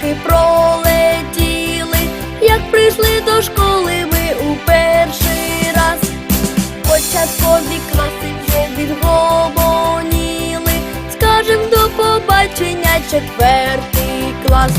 роки пролетіли, як прийшли до школи ми у перший раз, початкові класи вже відгомоніли, скажем до побачення четвертий клас.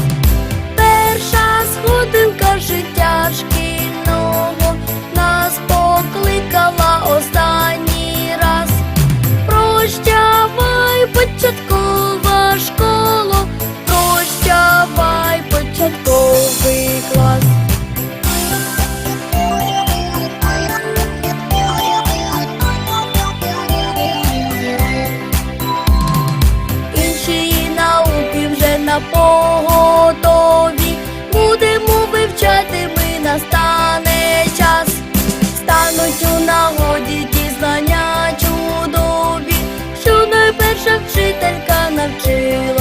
наша вчителька навчила.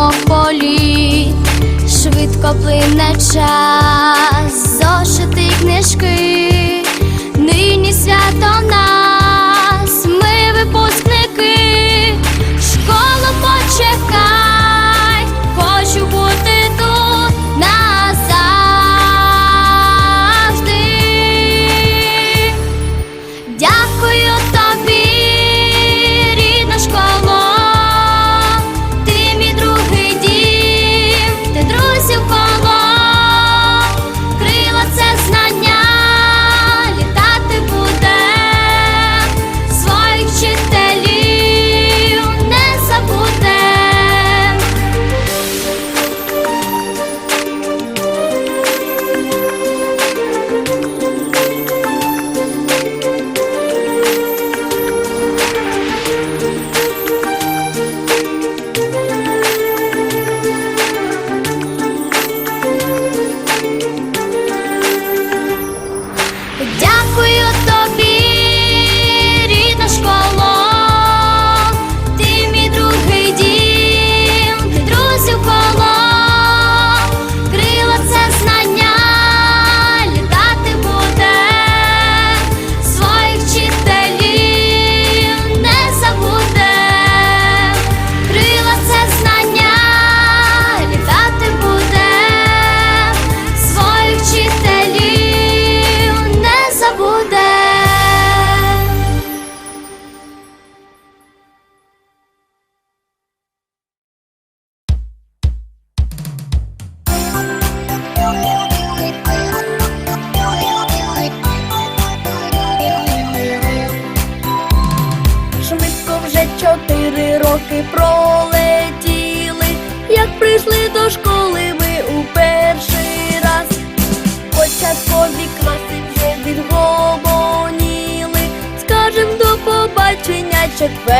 мов політ, швидко плине час, зошити книжки, нині свято нам. четвер.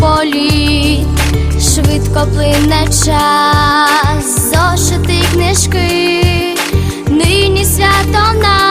полі, швидко плине час, зошити книжки, нині свято нам.